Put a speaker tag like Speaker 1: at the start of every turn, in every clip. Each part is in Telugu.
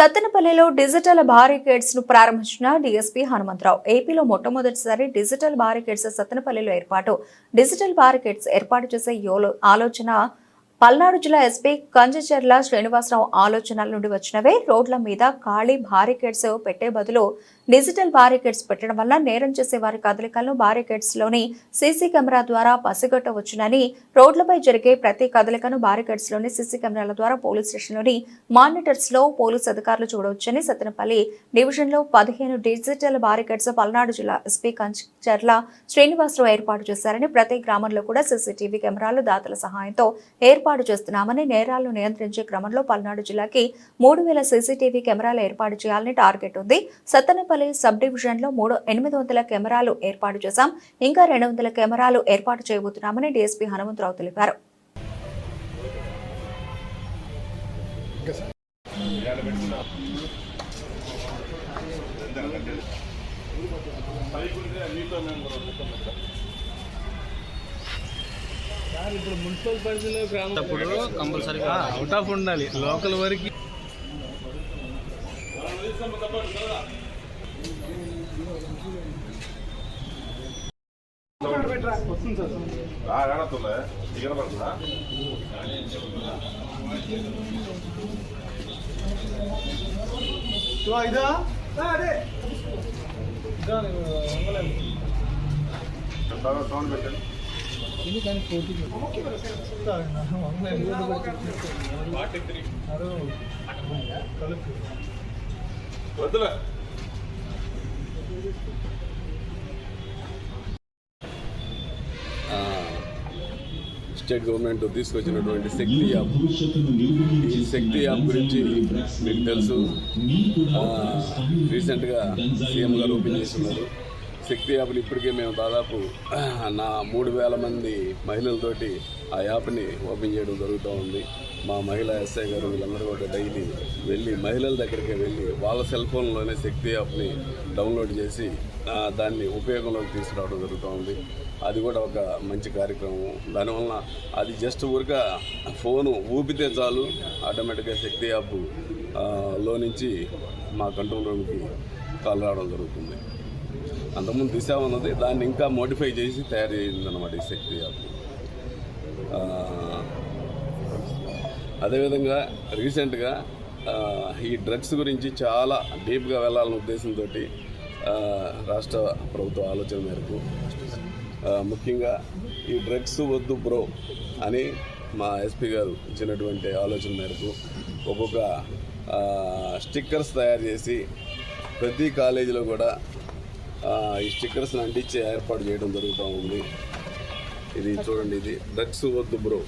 Speaker 1: సత్తెనపల్లిలో డిజిటల్ బారికేడ్స్ను ప్రారంభించిన డీఎస్పీ హనుమంతరావు. ఏపీలో మొట్టమొదటిసారి డిజిటల్ బారికేడ్స్ సత్తెనపల్లిలో ఏర్పాటు. డిజిటల్ బారికేడ్స్ ఏర్పాటు చేసే ఆలోచన పల్నాడు జిల్లా ఎస్పీ కంజచెర్ల శ్రీనివాసరావు ఆలోచనల నుండి వచ్చినవే. రోడ్ల మీద ఖాళీ బారికేడ్స్ పెట్టే బదులు డిజిటల్ బారికేడ్స్ పెట్టడం వల్ల నేరం చేసే వారి కదలికలను బారికేడ్స్లోని సీసీ కెమెరా ద్వారా పసిగట్టవచ్చునని రోడ్లపై జరిగే ప్రతి కదలికను బారికేడ్స్లోని సీసీ కెమెరాల ద్వారా పోలీస్ స్టేషన్లోని మానిటర్స్లో పోలీస్ అధికారులు చూడవచ్చని సత్తెనపల్లి డివిజన్లో పదిహేను డిజిటల్ బారికేడ్స్ పల్నాడు జిల్లా ఎస్పీ కంచర్ల శ్రీనివాసరావు ఏర్పాటు చేశారని ప్రతి గ్రామంలో కూడా సీసీటీవీ కెమెరాలు దాతల సహాయంతో ఏర్పాటు చేస్తున్నామని నేరాలను నియంత్రించే క్రమంలో పల్నాడు జిల్లాకి మూడు వేల సీసీటీవీ కెమెరాలు ఏర్పాటు చేయాలని టార్గెట్ ఉంది. సత్తెనపల్లి సబ్ డివిజన్లో మూడు ఎనిమిది వందల కెమెరాలు ఏర్పాటు చేశాం. ఇంకా రెండు వందల కెమెరాలు ఏర్పాటు చేయబోతున్నామని డీఎస్పీ హనుమంతరావు తెలిపారు.
Speaker 2: ఇప్పుడు మున్సిపల్ పరిధిలో గ్రామం
Speaker 3: కంపల్సరీగా
Speaker 2: అవుట్ ఆఫ్ ఉండాలి. లోకల్ వరకు
Speaker 4: రాగడుతుందా దిగన పడుతుందా సౌండ్ పెట్టండి వద్దులే
Speaker 5: స్టేట్ గవర్నమెంట్ తీసుకొచ్చినటువంటి శక్తి యాప్ ఈ శక్తి యాప్ గురించి మీకు తెలుసు రీసెంట్గా సీఎం గారు ఓపెన్ చేస్తున్నారు శక్తి యాప్ని ఇప్పటికే మేము దాదాపు నా మూడు వేల మంది మహిళలతోటి ఆ యాప్ని ఓపెన్ చేయడం జరుగుతూ ఉంది మా మహిళా ఎస్ఐ గారు వీళ్ళందరూ కూడా డైలీ వెళ్ళి మహిళల దగ్గరికి వెళ్ళి వాళ్ళ సెల్ ఫోన్లోనే శక్తి యాప్ని డౌన్లోడ్ చేసి దాన్ని ఉపయోగంలోకి తీసుకురావడం జరుగుతుంది అది కూడా ఒక మంచి కార్యక్రమం. దానివల్ల అది జస్ట్ ఊరిక ఫోను ఊపితే చాలు ఆటోమేటిక్గా శక్తి యాప్లో నుంచి మా కంట్రోల్ రూమ్కి కాల్ రావడం జరుగుతుంది. అంతకుముందు దిశ ఉన్నది దాన్ని ఇంకా మోడిఫై చేసి తయారు చేయిందన్నమాట ఈ శక్తి యాప్. అదేవిధంగా రీసెంట్గా ఈ డ్రగ్స్ గురించి చాలా డీప్గా వెళ్ళాలనే ఉద్దేశంతో రాష్ట్ర ప్రభుత్వ ఆలోచన మేరకు ముఖ్యంగా ఈ డ్రగ్స్ వద్దు బ్రో అని మా ఎస్పీ గారు ఇచ్చినటువంటి ఆలోచన మేరకు ఒక్కొక్క స్టిక్కర్స్ తయారు చేసి ప్రతి కాలేజీలో కూడా ఈ స్టిక్కర్స్ని అంటించి ఏర్పాటు చేయడం జరుగుతూ ఉంది. ఇది చూడండి ఇది డ్రగ్స్ వద్దు బ్రో.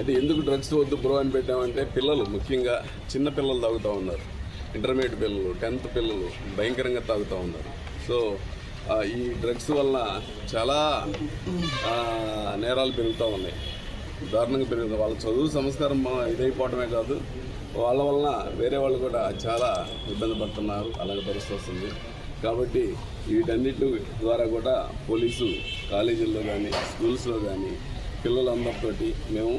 Speaker 5: అంటే ఎందుకు డ్రగ్స్ వద్దు బ్రో అని పెట్టామంటే పిల్లలు ముఖ్యంగా చిన్న పిల్లలు తాగుతూ ఉన్నారు. ఇంటర్మీడియట్ పిల్లలు టెన్త్ పిల్లలు భయంకరంగా తాగుతూ ఉన్నారు. సో ఈ డ్రగ్స్ వల్ల చాలా నేరాలు పెరుగుతూ ఉన్నాయి. దారుణంగా పెరుగుతుంది వాళ్ళ చదువు సంస్కారం ఇదైపోవటమే కాదు. వాళ్ళ వలన వేరే వాళ్ళు కూడా చాలా ఇబ్బంది పడుతున్నారు. అలాగే పరిస్థితి వస్తుంది. కాబట్టి వీటన్నిటి ద్వారా కూడా పోలీసు కాలేజీల్లో కానీ స్కూల్స్లో కానీ పిల్లలందరితోటి మేము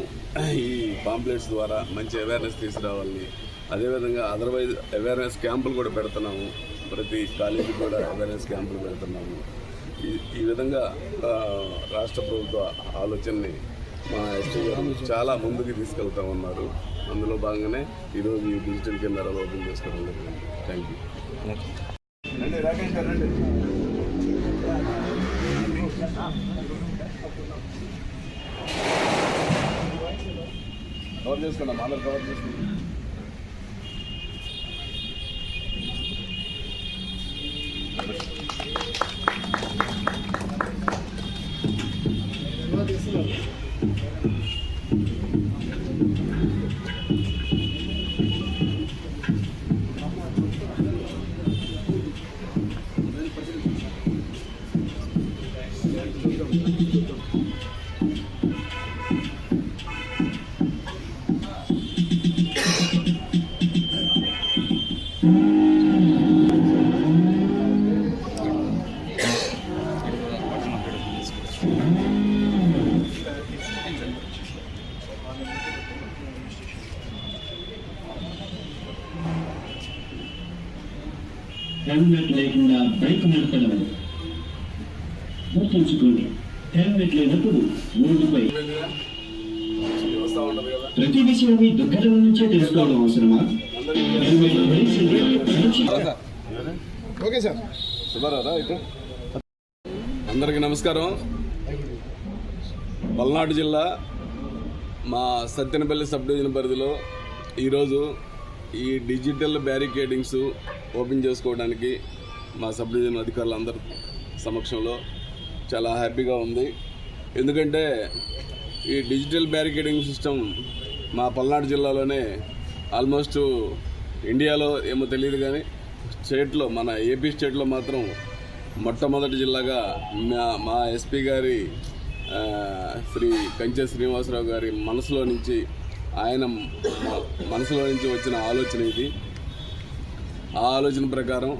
Speaker 5: ఈ పాంప్లెట్స్ ద్వారా మంచి అవేర్నెస్ తీసుకురావాలని అదేవిధంగా అదర్వైజ్ అవేర్నెస్ క్యాంపులు కూడా పెడుతున్నాము. ప్రతి కాలేజీ కూడా అవేర్నెస్ క్యాంపులు పెడుతున్నాము. ఈ ఈ విధంగా రాష్ట్ర ప్రభుత్వ ఆలోచనని మా ఎస్టీ గారు చాలా ముందుకు తీసుకెళ్తా ఉన్నారు. అందులో భాగంగానే ఈరోజు ఈ డిజిటల్ కెమెరాలు ఓపెన్ చేసుకోవడం జరిగింది. థ్యాంక్ యూ
Speaker 4: రాకేష్ గారు
Speaker 5: కవర్ చేసుకున్నాం అందరు కవర్ చేసుకున్నాం Thank
Speaker 3: హెల్మెట్ లేకుండా బైక్ నడపడం. గుర్తుంచుకోండి హెల్మెట్ లేనప్పుడు రోడ్డుపై
Speaker 5: వస్తూ ఉంటుంది కదా
Speaker 3: ప్రతి విషయాన్ని దగ్గర నుంచే తెలుసుకోవడం అవసరమా?
Speaker 5: సుబ్బారావు ఇటు. అందరికీ నమస్కారం. పల్నాడు జిల్లా మా సత్తెనపల్లి సబ్ డివిజన్ పరిధిలో ఈరోజు ఈ డిజిటల్ బ్యారికేడింగ్స్ ఓపెన్ చేసుకోవడానికి మా సబ్ డివిజన్ అధికారులు అందరి సమక్షంలో చాలా హ్యాపీగా ఉంది. ఎందుకంటే ఈ డిజిటల్ బ్యారికేడింగ్ సిస్టమ్ మా పల్నాడు జిల్లాలోనే ఆల్మోస్ట్ ఇండియాలో ఏమో తెలియదు కానీ స్టేట్లో మన ఏపీ స్టేట్లో మాత్రం మొట్టమొదటి జిల్లాగా మా మా ఎస్పీ గారి శ్రీ కంచె శ్రీనివాసరావు గారి మనసులో నుంచి ఆయన మనసులో నుంచి వచ్చిన ఆలోచన ఇది. ఆ ఆలోచన ప్రకారం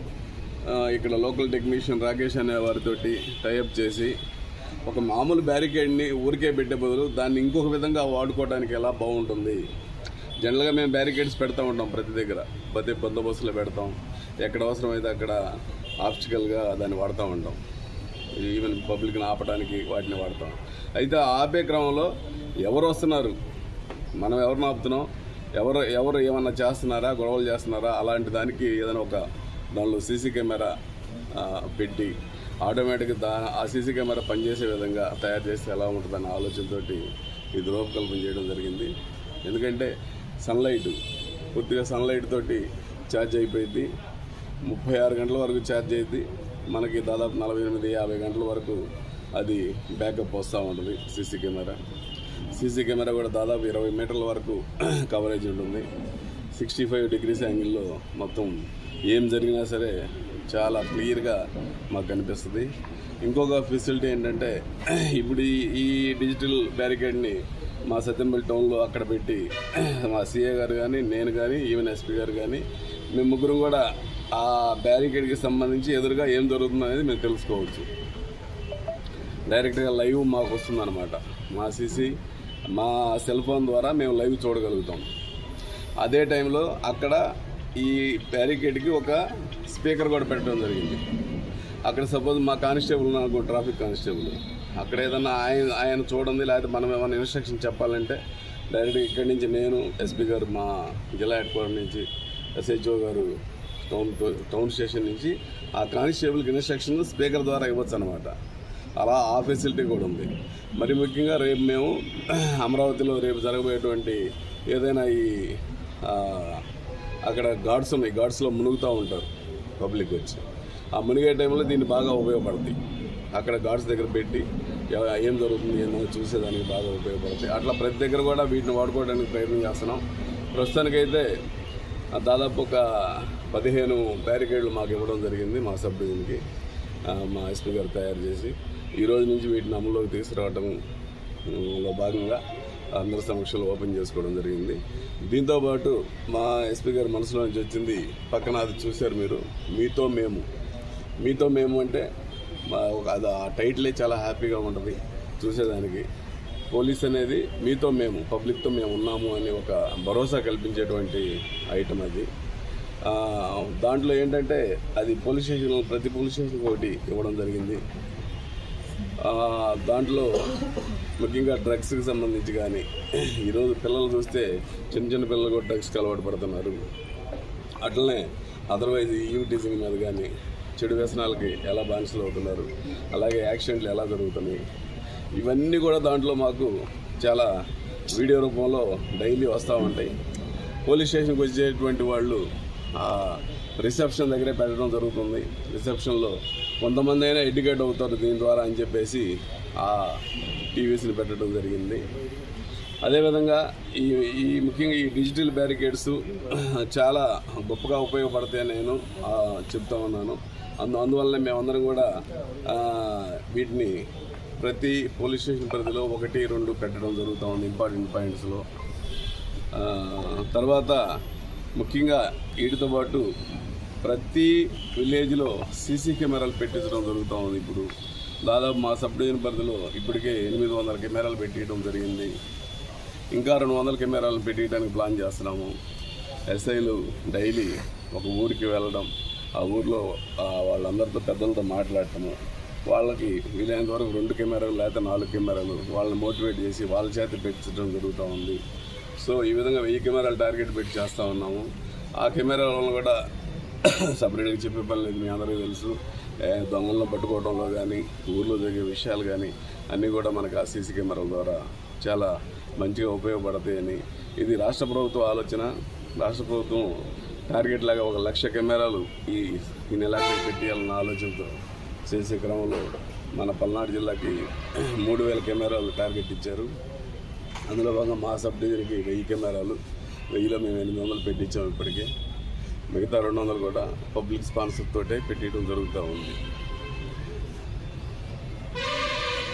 Speaker 5: ఇక్కడ లోకల్ టెక్నీషియన్ రాకేష్ అనే వారితోటి టైఅప్ చేసి ఒక మామూలు బ్యారికేడ్ని ఊరికే పెట్టే బదులు దాన్ని ఇంకొక విధంగా వాడుకోవడానికి ఎలా బాగుంటుంది? జనరల్గా మేము బ్యారికేడ్స్ పెడతా ఉంటాం ప్రతి దగ్గర. ప్రతి బందోబస్తులో పెడతాం. ఎక్కడ అవసరమైతే అక్కడ ఆబ్స్టికల్గా దాన్ని వాడుతూ ఉంటాం. ఈవెన్ పబ్లిక్ని ఆపడానికి వాటిని వాడతాం. అయితే ఆపే క్రమంలో ఎవరు వస్తున్నారు? మనం ఎవరిని ఆపుతున్నాం? ఎవరు ఎవరు ఏమన్నా చేస్తున్నారా గొడవలు చేస్తున్నారా అలాంటి దానికి ఏదైనా ఒక దానిలో సీసీ కెమెరా పెట్టి ఆటోమేటిక్గా దా ఆ సీసీ కెమెరా పనిచేసే విధంగా తయారు చేస్తే ఎలా ఉంటుందన్న ఆలోచనతో ఇది రూపకల్పన చేయడం జరిగింది. ఎందుకంటే సన్లైట్ పూర్తిగా సన్లైట్ తోటి ఛార్జ్ అయిపోయింది. ముప్పై ఆరు గంటల వరకు ఛార్జ్ అయింది. మనకి దాదాపు నలభై ఎనిమిది యాభై గంటల వరకు అది బ్యాకప్ వస్తూ ఉంటుంది సీసీ కెమెరా. సీసీ కెమెరా కూడా దాదాపు ఇరవై మీటర్ల వరకు కవరేజ్ ఉంటుంది. సిక్స్టీ ఫైవ్ డిగ్రీస్ యాంగిల్లో మొత్తం ఏం జరిగినా సరే చాలా క్లియర్గా మాకు కనిపిస్తుంది. ఇంకొక ఫెసిలిటీ ఏంటంటే ఇప్పుడు ఈ డిజిటల్ బ్యారికేడ్ని మా సత్యంపల్లి టౌన్లో అక్కడ పెట్టి మా సీఏ గారు కానీ నేను కానీ ఈవెన్ ఎస్పీ గారు కానీ మేము ముగ్గురం కూడా ఆ బ్యారికేడ్కి సంబంధించి ఎదురుగా ఏం జరుగుతుందో అనేది మేము తెలుసుకోవచ్చు. డైరెక్ట్గా లైవ్ మాకు వస్తుందన్నమాట. మా సీసీ మా సెల్ ఫోన్ ద్వారా మేము లైవ్ చూడగలుగుతాం. అదే టైంలో అక్కడ ఈ బ్యారికేడ్కి ఒక స్పీకర్ కూడా పెట్టడం జరిగింది. అక్కడ సపోజ్ మా కానిస్టేబుల్ నాకు ట్రాఫిక్ కానిస్టేబుల్ అక్కడ ఏదన్నా ఆయన ఆయన చూడండి లేకపోతే మనం ఏమైనా ఇన్స్ట్రక్షన్ చెప్పాలంటే డైరెక్ట్గా ఇక్కడి నుంచి నేను ఎస్పీ గారు మా జిల్లా హెడ్ క్వార్టర్ నుంచి ఎస్హెచ్ఓ గారు టౌన్ టౌన్ స్టేషన్ నుంచి ఆ కానిస్టేబుల్కి ఇన్స్ట్రక్షన్ స్పీకర్ ద్వారా ఇవ్వచ్చు అనమాట అలా ఆ ఫెసిలిటీ కూడా ఉంది. మరి ముఖ్యంగా రేపు మేము అమరావతిలో రేపు జరగబోయేటువంటి ఏదైనా ఈ అక్కడ గాడ్స్ ఉన్నాయి. గాడ్స్లో మునుగుతూ ఉంటారు పబ్లిక్ వచ్చి. ఆ మునిగే టైంలో దీన్ని బాగా ఉపయోగపడుతుంది అక్కడ గాడ్స్ దగ్గర పెట్టి ఏం జరుగుతుంది ఏందో చూసేదానికి బాగా ఉపయోగపడుతుంది అట్లా ప్రతి దగ్గర కూడా వీటిని వాడుకోవడానికి ప్రయత్నం చేస్తున్నాం. ప్రస్తుతానికైతే దాదాపు ఒక పదిహేను బ్యారికేడ్లు మాకు ఇవ్వడం జరిగింది మా సబ్ డివిజన్కి మా ఎస్పీ గారు తయారు చేసి. ఈ రోజు నుంచి వీటిని అమల్లోకి తీసుకురావడం భాగంగా అందరి సమక్షంలో ఓపెన్ చేసుకోవడం జరిగింది. దీంతోపాటు మా ఎస్పీ గారి మనసులో నుంచి వచ్చింది పక్కన అది చూశారు మీరు మీతో మేము. మీతో మేము అంటే మా ఒక అది ఆ టైటిలే చాలా హ్యాపీగా ఉంటుంది చూసేదానికి. పోలీస్ అనేది మీతో మేము పబ్లిక్తో మేము ఉన్నాము అని ఒక భరోసా కల్పించేటువంటి ఐటమ్ అది. దాంట్లో ఏంటంటే అది పోలీస్ స్టేషన్ ప్రతి పోలీస్ స్టేషన్కి ఒకటి ఇవ్వడం జరిగింది. దాంట్లో ముఖ్యంగా డ్రగ్స్కి సంబంధించి కానీ ఈరోజు పిల్లలు చూస్తే చిన్న చిన్న పిల్లలు కూడా డ్రగ్స్కి అలవాటు పడుతున్నారు. అట్లనే అదర్వైజ్ యూటీజింగ్ మీద కానీ చెడు వ్యసనాలకి ఎలా బానిసలు అవుతున్నారు అలాగే యాక్సిడెంట్లు ఎలా జరుగుతున్నాయి ఇవన్నీ కూడా దాంట్లో మాకు చాలా వీడియో రూపంలో డైలీ వస్తూ ఉంటాయి. పోలీస్ స్టేషన్కి వచ్చేటువంటి వాళ్ళు రిసెప్షన్ దగ్గరే పెట్టడం జరుగుతుంది. రిసెప్షన్లో కొంతమంది అయినా ఎడ్యుకేట్ అవుతారు దీని ద్వారా అని చెప్పేసి ఆ టీవీస్ని పెట్టడం జరిగింది. అదేవిధంగా ఈ ఈ ముఖ్యంగా ఈ డిజిటల్ బ్యారికేడ్స్ చాలా గొప్పగా ఉపయోగపడతాయని నేను చెప్తా ఉన్నాను. అందు అందువల్ల మేమందరం కూడా వీటిని ప్రతి పోలీస్ స్టేషన్ పరిధిలో ఒకటి రెండు పెట్టడం జరుగుతూ ఉంది ఇంపార్టెంట్ పాయింట్స్లో. తర్వాత ముఖ్యంగా వీటితో పాటు ప్రతి విలేజ్లో సీసీ కెమెరాలు పెట్టించడం జరుగుతూ ఉంది ఇప్పుడు. దాదాపు మా సబ్ డివిజన్ పరిధిలో ఇప్పటికే ఎనిమిది వందల కెమెరాలు పెట్టియడం జరిగింది. ఇంకా రెండు వందల కెమెరాలు పెట్టించడానికి ప్లాన్ చేస్తున్నాము. ఎస్ఐలు డైలీ ఒక ఊరికి వెళ్ళడం ఆ ఊర్లో వాళ్ళందరితో పెద్దలతో మాట్లాడటము. వాళ్ళకి వీలైనంత వరకు రెండు కెమెరాలు లేకపోతే నాలుగు కెమెరాలు వాళ్ళని మోటివేట్ చేసి వాళ్ళ చేత పెట్టించడం జరుగుతూ ఉంది. సో ఈ విధంగా వెయ్యి కెమెరాలు టార్గెట్ పెట్టి చేస్తూ ఉన్నాము. ఆ కెమెరాల వల్ల కూడా సపరేట్గా చెప్పే పని లేదు మీ అందరికీ తెలుసు. దొంగలను పట్టుకోవడంలో కానీ ఊర్లో జరిగే విషయాలు కానీ అన్నీ కూడా మనకు ఆ సీసీ కెమెరాల ద్వారా చాలా మంచిగా ఉపయోగపడతాయని. ఇది రాష్ట్ర ప్రభుత్వ ఆలోచన. రాష్ట్ర ప్రభుత్వం టార్గెట్ లాగా ఒక లక్ష కెమెరాలు ఈ ఈ నెలాఖరు పెట్టేయాలన్న ఆలోచనతో చేసే క్రమంలో మన పల్నాడు జిల్లాకి మూడు వేల కెమెరాలు టార్గెట్ ఇచ్చారు. అందులో భాగంగా మా సబ్ డివిజన్కి వెయ్యి కెమెరాలు. వెయ్యిలో మేము ఎనిమిది వందలు పెట్టించాము ఇప్పటికే. మిగతా రెండు వందలు కూడా పబ్లిక్ స్పాన్సర్ తోటే పెట్టడం జరుగుతూ ఉంది.